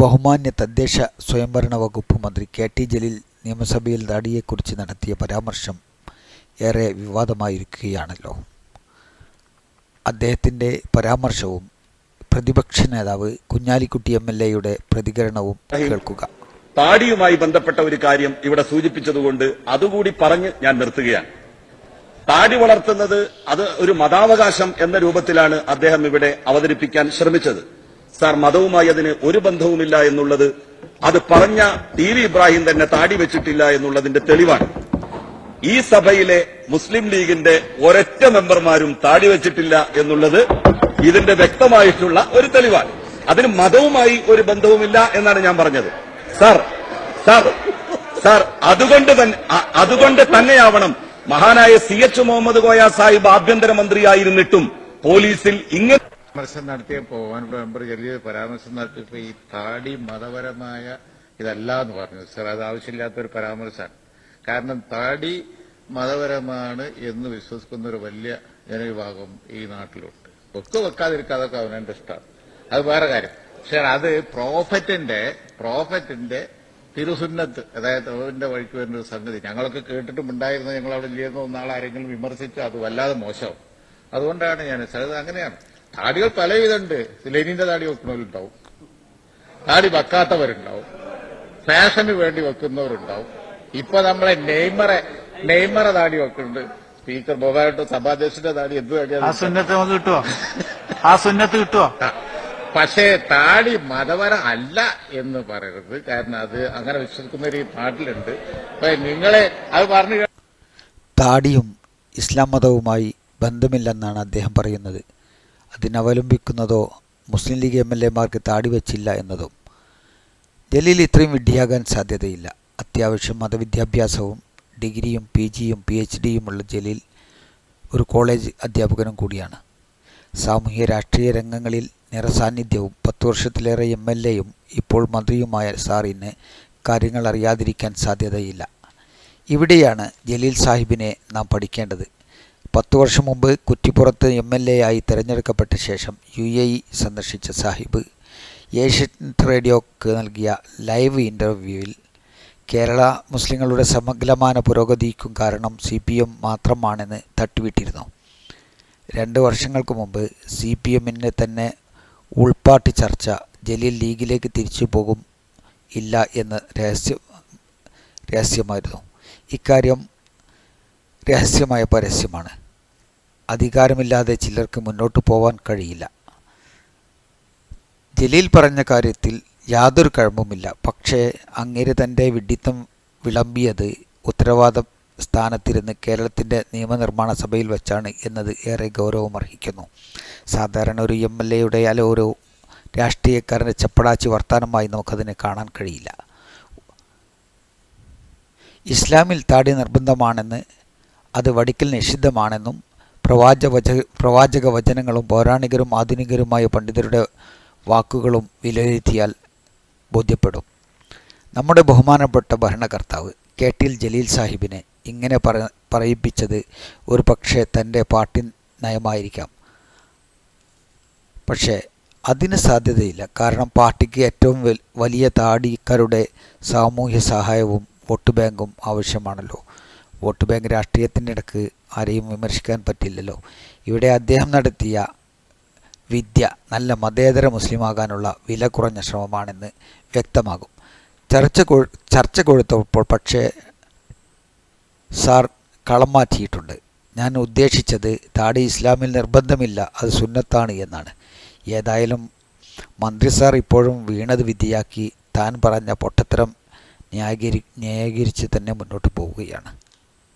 ബഹുമാന്യ തദ്ദേശ സ്വയംഭരണ വകുപ്പ് മന്ത്രി കെ ടി ജലീൽ നിയമസഭയിൽ നടിയെക്കുറിച്ച് നടത്തിയ പരാമർശം ഏറെ വിവാദമായിരിക്കുകയാണല്ലോ. അദ്ദേഹത്തിന്റെ പരാമർശവും പ്രതിപക്ഷ നേതാവ് കുഞ്ഞാലിക്കുട്ടി എം എൽ എയുടെ പ്രതികരണവും കേൾക്കുക. താടിയുമായി ബന്ധപ്പെട്ട ഒരു കാര്യം ഇവിടെ സൂചിപ്പിച്ചതുകൊണ്ട് അതുകൂടി പറഞ്ഞ് ഞാൻ നിർത്തുകയാണ്. താടി വളർത്തുന്നത് അത് ഒരു മതാവകാശം എന്ന രൂപത്തിലാണ് അദ്ദേഹം ഇവിടെ അവതരിപ്പിക്കാൻ ശ്രമിച്ചത്. സാർ മതവുമായി അതിന് ഒരു ബന്ധവുമില്ല എന്നുള്ളത് അത് പറഞ്ഞ ടി വി ഇബ്രാഹിം തന്നെ താടി വെച്ചിട്ടില്ല എന്നുള്ളതിന്റെ തെളിവാണ്. ഈ സഭയിലെ മുസ്ലിം ലീഗിന്റെ ഒരൊറ്റ മെമ്പർമാരും താടി വെച്ചിട്ടില്ല എന്നുള്ളത് ഇതിന്റെ വ്യക്തമായിട്ടുള്ള ഒരു തെളിവാണ്. അതിന് മതവുമായി ഒരു ബന്ധവുമില്ല എന്നാണ് ഞാൻ പറഞ്ഞത്. സാർ സാർ സാർ അതുകൊണ്ട് തന്നെ അതുകൊണ്ട് തന്നെയാവണം മഹാനായ സി എച്ച് മുഹമ്മദ് കോയ സാഹിബ് ആഭ്യന്തരമന്ത്രിയായിരുന്നിട്ടും പോലീസിൽ ഇങ്ങനെ പരാമർശം നടത്തിയപ്പോ ബഹുമാനപ്പെട്ട മെമ്പർ ചെറിയ പരാമർശം നടത്തിയപ്പോ ഈ താടി മതപരമായ ഇതല്ല എന്ന് പറഞ്ഞു. സർ അത് ആവശ്യമില്ലാത്ത ഒരു പരാമർശമാണ്. കാരണം താടി മതപരമാണ് എന്ന് വിശ്വസിക്കുന്ന ഒരു വലിയ ജനവിഭാഗം ഈ നാട്ടിലുണ്ട്. ഒക്കെ വെക്കാതിരിക്കാതൊക്കെ അവനെന്റെ ഇഷ്ടമാണ്. അത് വേറെ കാര്യം. പക്ഷെ അത് പ്രോഫറ്റിന്റെ പ്രോഫറ്റിന്റെ തിരുസുന്നത്ത് അതായത് അവന്റെ വഴിക്ക് വരുന്ന ഒരു സംഗതി. ഞങ്ങളൊക്കെ കേട്ടിട്ടും ഉണ്ടായിരുന്നു ഞങ്ങൾ അവിടെ ഇല്ലെന്നോ ഒന്നാൾ ആരെങ്കിലും വിമർശിച്ചു അത് വല്ലാതെ മോശമാവും. അതുകൊണ്ടാണ് ഞാൻ സർ അങ്ങനെയാണ്. താടികൾ പലവിധമുണ്ട്. ലെനിന്റെ താടി വെക്കുന്നവരുണ്ടാവും. താടി വെക്കാത്തവരുണ്ടാവും. ഫാഷന് വേണ്ടി വെക്കുന്നവരുണ്ടാവും. ഇപ്പൊ നമ്മളെ നെയ്മറെ നെയ്മറെ താടി വെക്കുന്നുണ്ട്. സ്പീക്കർ ബോബായിട്ടോ സഭാധ്യക്ഷന്റെ താടി എന്ത് ആ സുന്നത്ത് നമുക്ക് കിട്ടുമോ ആ സുന്നത്ത് കിട്ടുമോ പക്ഷേ താടി മതപരം അല്ല എന്ന് പറയരുത്. കാരണം അത് അങ്ങനെ വിശ്വസിക്കുന്നവർ ഈ നാട്ടിലുണ്ട്. അപ്പൊ നിങ്ങളെ അത് പറഞ്ഞു താടിയും ഇസ്ലാം മതവുമായി ബന്ധമില്ലെന്നാണ് അദ്ദേഹം പറയുന്നത്. അതിനവലംബിക്കുന്നതോ മുസ്ലിം ലീഗ് എം എൽ എമാർക്ക് താടിവെച്ചില്ല എന്നതും ജലീൽ ഇത്രയും വിഡ്ഢിയാകാൻ സാധ്യതയില്ല. അത്യാവശ്യം മതവിദ്യാഭ്യാസവും ഡിഗ്രിയും പി ജിയും പി എച്ച് ഡിയുമുള്ള ജലീൽ ഒരു കോളേജ് അധ്യാപകനും കൂടിയാണ്. സാമൂഹ്യ രാഷ്ട്രീയ രംഗങ്ങളിൽ നിറസാന്നിധ്യവും പത്ത് വർഷത്തിലേറെ എം എൽ എയും ഇപ്പോൾ മന്ത്രിയുമായ സാറിന് കാര്യങ്ങൾ അറിയാതിരിക്കാൻ സാധ്യതയില്ല. ഇവിടെയാണ് ജലീൽ സാഹിബിനെ നാം പഠിക്കേണ്ടത്. പത്തു വർഷം മുമ്പ് കുറ്റിപ്പുറത്ത് എം എൽ എ ആയി തിരഞ്ഞെടുക്കപ്പെട്ട ശേഷം യു എ ഇ സന്ദർശിച്ച സാഹിബ് ഏഷ്യനെറ്റ് റേഡിയോക്ക് നൽകിയ ലൈവ് ഇന്റർവ്യൂവിൽ കേരള മുസ്ലിങ്ങളുടെ സമഗ്രമായ പുരോഗതിക്കും കാരണം സി പി എം മാത്രമാണെന്ന് തട്ടിവിട്ടിരുന്നു. രണ്ട് വർഷങ്ങൾക്ക് മുമ്പ് സി പി എമ്മിന്റെ തന്നെ ഉൾപ്പാട്ടി ചർച്ച ജലീൽ ലീഗിലേക്ക് തിരിച്ചു പോകും ഇല്ല എന്ന് രഹസ്യ രഹസ്യമായിരുന്നു. ഇക്കാര്യം രഹസ്യമായ പരസ്യമാണ്. അധികാരമില്ലാതെ ചിലർക്ക് മുന്നോട്ട് പോവാൻ കഴിയില്ല. ജലീൽ പറഞ്ഞ കാര്യത്തിൽ യാതൊരു കഴമ്പുമില്ല. പക്ഷേ അങ്ങേര് തന്റെ വിഡിത്തം വിളമ്പിയത് ഉത്തരവാദ സ്ഥാനത്തിരുന്ന് കേരളത്തിന്റെ നിയമനിർമ്മാണ സഭയിൽ വെച്ചാണ് എന്നത് ഏറെ ഗൗരവമർഹിക്കുന്നു സാധാരണ ഒരു എം എൽ എയുടെ അല്ല ഒരു രാഷ്ട്രീയക്കാരന്റെ ചപ്പടാച്ചി വർത്തമാനമായി നമുക്കതിനെ കാണാൻ കഴിയില്ല. ഇസ്ലാമിൽ താടി നിർബന്ധമാണെന്ന് അത് വടിക്കൽ നിഷിദ്ധമാണെന്നും പ്രവാച വച പ്രവാചക വചനങ്ങളും പൗരാണികരും ആധുനികരുമായ പണ്ഡിതരുടെ വാക്കുകളും വിലയിരുത്തിയാൽ ബോധ്യപ്പെടും. നമ്മുടെ ബഹുമാനപ്പെട്ട ഭരണകർത്താവ് കെ ടി എൽ ജലീൽ സാഹിബിനെ ഇങ്ങനെ പറ പറയിപ്പിച്ചത് ഒരു പക്ഷേ തന്റെ പാർട്ടി നയമായിരിക്കാം. പക്ഷേ അതിന് സാധ്യതയില്ല. കാരണം പാർട്ടിക്ക് ഏറ്റവും വലിയ താടിക്കാരുടെ സാമൂഹ്യ സഹായവും വോട്ട് ബാങ്കും ആവശ്യമാണല്ലോ. വോട്ട് ബാങ്ക് രാഷ്ട്രീയത്തിന്റെ ഇടയ്ക്ക് ആരെയും വിമർശിക്കാൻ പറ്റില്ലല്ലോ. ഇവിടെ അദ്ദേഹം നടത്തിയ വിദ്യ നല്ല മതേതര മുസ്ലിമാകാനുള്ള വില കുറഞ്ഞ ശ്രമമാണെന്ന് വ്യക്തമാകും. ചർച്ച ചർച്ച കൊടുത്തപ്പോൾ പക്ഷേ സാർ കളം മാറ്റിയിട്ടുണ്ട്. ഞാൻ ഉദ്ദേശിച്ചത് താടി ഇസ്ലാമിൽ നിർബന്ധമില്ല അത് സുന്നത്താണ് എന്നാണ്. ഏതായാലും മന്ത്രി സാർ ഇപ്പോഴും വീണത് വിദ്യയാക്കി താൻ പറഞ്ഞ പൊട്ടത്തരം ന്യായീകരി ന്യായീകരിച്ച് തന്നെ മുന്നോട്ട് പോവുകയാണ്.